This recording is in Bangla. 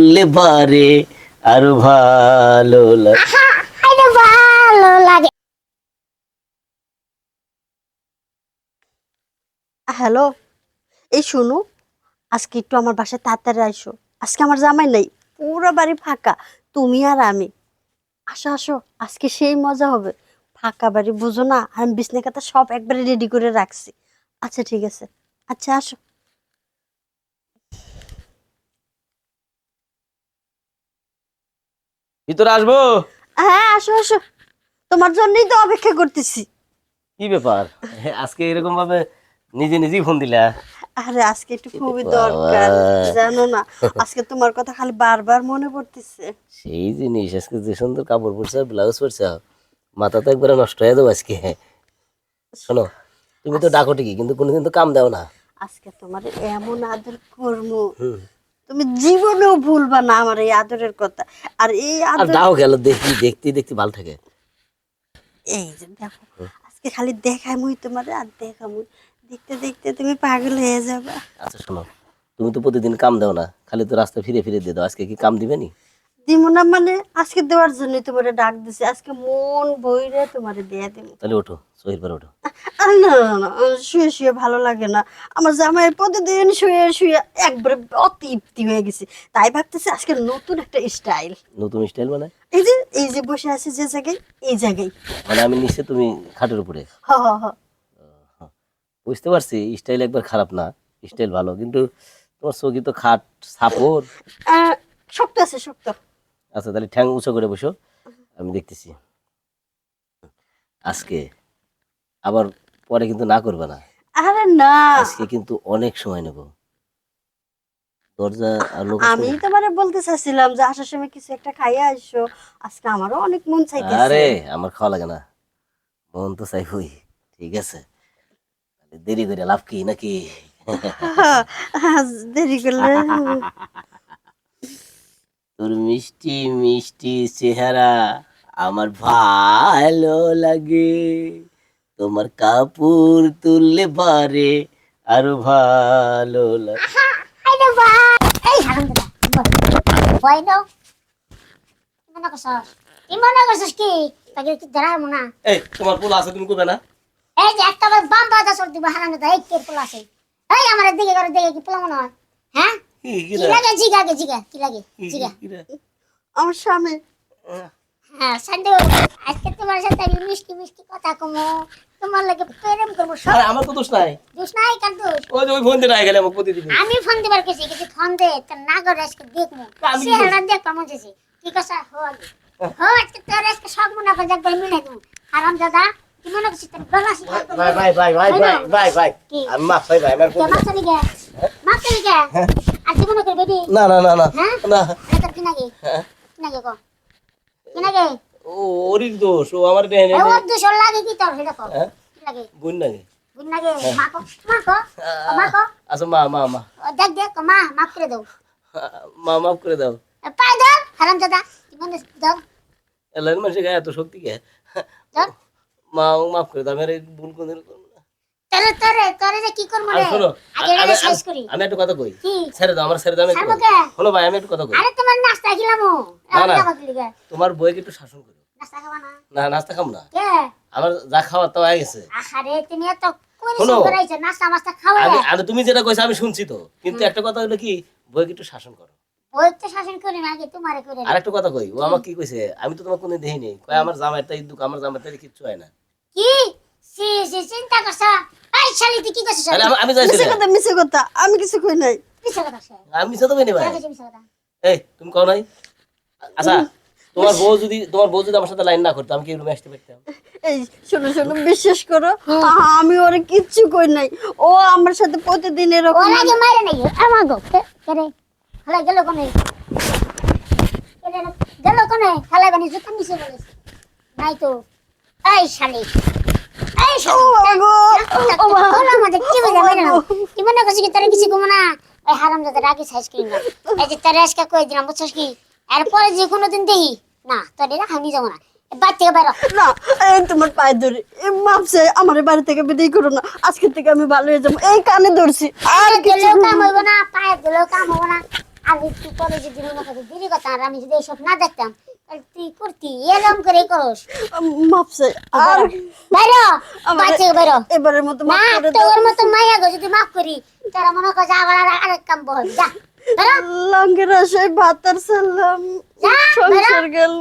তুললে বারে আরও ভালো লাগে। ভালো লাগে। হ্যালো, এই শোনো, আজকে একটু আমার বাসায় তাড়াতাড়ি আইসো। আজকে আমার জামাই নাই, পুরো বাড়ি ফাঁকা, তুমি আর আমি। আসো আসো, আজকে সেই মজা হবে। ফাঁকা বাড়ি বুঝো না, আমি বিছনা কাতা সব একবারে রেডি করে রাখছি। আচ্ছা ঠিক আছে। আচ্ছা আসো। ভিতরে আসব? হ্যাঁ আসো আসো। তোমার জন্যই তো অপেক্ষা করতেছি। কি ব্যাপার? আজকে এরকম ভাবে নিজে নিজেই ফোন দিলা? আরে আজকে একটু খুবই দরকার জানো না? আজকে তোমার কথা খালি বারবার মনে পড়তেছে। সেই জিনিস আজকে যে সুন্দর কাপড় পরছে ব্লাউজ পরছো মাথা তো একবারে নষ্ট হয়ে যাব আজকে। শোনো তুমি তো ডাকো ঠিকই কিন্তু কোনোদিন তো কাম দাও না। আজকে তোমার এমন আদর করব। তুমি জীবনেও ভুলবা না আমার এই আদরের কথা। আর এই আর আদর দাও গেল দেখি দেখতে দেখতে ভালো থাকে। এই যে দেখো আজকে খালি দেখাই মুই তোমার আর দেখা মুই দেখতে দেখতে তুমি পাগল হয়ে যাবা। আচ্ছা শোনো তুমি তো প্রতিদিন কাম দাও না খালি তো রাস্তা ফিরে ফিরে দিয়ে দাও। আজকে কি কাম দিবে নি? দিব না মানে? আজকে দেওয়ার জন্য তোমার ডাক দিছি। আজকে মন বইরে তোমার দেয়া দিব তাহলে ওঠো সহির পর ওঠো। আরে না না না শুয়ে শুয়ে ভালো লাগে না। আমার জামাই প্রতিদিন শুয়ে শুয়ে একবারে অতৃপ্তি হয়ে গেছে। তাই ভাবতেছি আজকে নতুন একটা স্টাইল। নতুন স্টাইল মানে? এই যে এই যে বসে আছে যে জায়গায় এই জায়গায়। মানে আমি নিশ্চয় তুমি খাটের উপরে। হ হ হ। বুঝতে পারছি স্টাইল একবার খারাপ না স্টাইল ভালো। কিন্তু তোমার চৌকি তো খাট সাপোর শক্ত আছে শক্ত। আচ্ছা তাহলে ঠ্যাং উঁচু করে বসো। আমি দেখতেছি। আজকে আবার পরে কিন্তু না করবে না। আরে না। আজকে কিন্তু অনেক সময় নেব। দরজা আর লোক আমি তোমারে বলতে চাচ্ছিলাম যে আসার সময় কিছু একটা খাইয়ে আসো। আজকে আমারও অনেক মন চাইতেছে। আরে আমার খাওয়া লাগে না। মন তো চাই হই ঠিক আছে? দেরি করে লাভ কি নাকি? দেরি করলে? তোর মিষ্টি মিষ্টি চেহারা আমার ভালো লাগে। তোমার কাপড় তুললে পারে আরও ভালো লাগে। তোমার পোলা আছে তুমি না? এই যে একটা বাম দিব এই কে পোলা আছে। এই আমার দিকে করে দিকে কি পোলা মনে হয়? হ্যাঁ? আমার স্বামী। হ্যাঁ। সন্দেহ আজকে তোমার সাথে আমি মিষ্টি মিষ্টি কথা কমো। তোমার লাগে প্রেম করব সব। আরে আমার তো দোষ নাই। দোষ নাই কার দোষ? ওই যে ওই ফোন দিয়ে গেলে আমাকে প্রতিদিন। আমি ফোন দিবার কিছু ফোন দে তোর না করে আজকে দেখব। সে কি হারান দেখ কেমন যেছি ঠিক আছে হো আগে। হো আজকে তোর আজকে সব মনে করে যাক মিলে দেবো। আরাম দাদা কি মনে করছিস তোর গলা শিখা ভাই ভাই ভাই ভাই ভাই ভাই ভাই? আমি মাফ চাই ভাই আমার মাছ চলি গে? মাছ চলি গে? করবি না না না দোষ। ও আমার ওর লাগে কি তোর? সেটা লাগে লাগে মা কো। মা কো। ও মা কো। আচ্ছা মা মা মা। ও দেখ দেখ মা মাফ করে দাও। মা মাফ করে দাও। পাই দাও হারাম দাদা কি দাও এলার মানুষের গায়ে এত শক্তি কে? মা মাফ করে দাও। আমি আর ভুল কোনদিন। তোরে তোরে তোরে যে কি করব রে? আগে এটা শেষ করি। আমি একটু কথা কই। ছেড়ে দাও আমার ছেড়ে দাও আমি একটু ছাড়বো কথা- কে? শোনো ভাই আমি একটু কথা কই। আরে তোমার নাস্তা খেলাম বইকে একটু শাসন করো। নাস্তা খাবা না? না নাস্তা খাম না। কে? আমার যা খাওয়ার তো হয়ে গেছে। আহারে তুমি এত খাওয়া আমি যেটা কইছো আমি শুনছি তো। কিন্তু একটা কথা হলো কি বইকে একটু শাসন করো। আর কথা কই ও আমাকে কি কইছে আমি তো তোমার কোনদিন দেখিনি। কয় আমার জামাই তাই দুঃখ আমার জামাই তাই কিচ্ছু হয় না। কি? সি সি চিন্তা করছ এই শালি তুই কি করছিস আমি- যাইছি মিছে কথা মিছে কথা আমি কিছু কই নাই মিছা কথা আমি মিশে তো কইনি ভাই মিছা এই তুমি কও নাই আচ্ছা তোমার বউ যদি তোমার বউ যদি আমার সাথে লাইন না করতো আমি কি রুমে আসতে পারতাম? এই শোনো শোনো বিশ্বাস করো আমি ওরে কিচ্ছু কই নাই। ও আমার সাথে প্রতিদিন এরকম ওর আগে মারে নাই আমার গো কে রে? হলা গেল কোনে? গেল কোনে? হলা বানি জুতা নিছে বলিস নাই তো। এই শালি। এরপরে যে কোনো দিন দেখি না তোর এটা হানি যাব না বাদ থেকে বেরো না এই তোমার পায়ে ধরে মাপছে আমার বাড়ি থেকে বিদায় করো না আজকে থেকে আমি ভালো হয়ে যাব এই কানে ধরছি আর গেলেও কাম হইব না পায়ে গেলেও কাম হইব না আর একটু পরে যদি মনে করতে দেরি কথা আর আমি যদি এসব না দেখতাম তুই করতি এরকম করে করস। মাপছে আর বাইরো আমারে- বাচ্চা বাইরো। এবারের মতো না মাফ করে তোর দাও। মতো মাইয়া গো যদি মাফ করি তারা মনে করে যে আবার আর- আরেক কাম বহল যা বেরো লঙ্গের আশায় ভাতার সালাম সংসার গেল।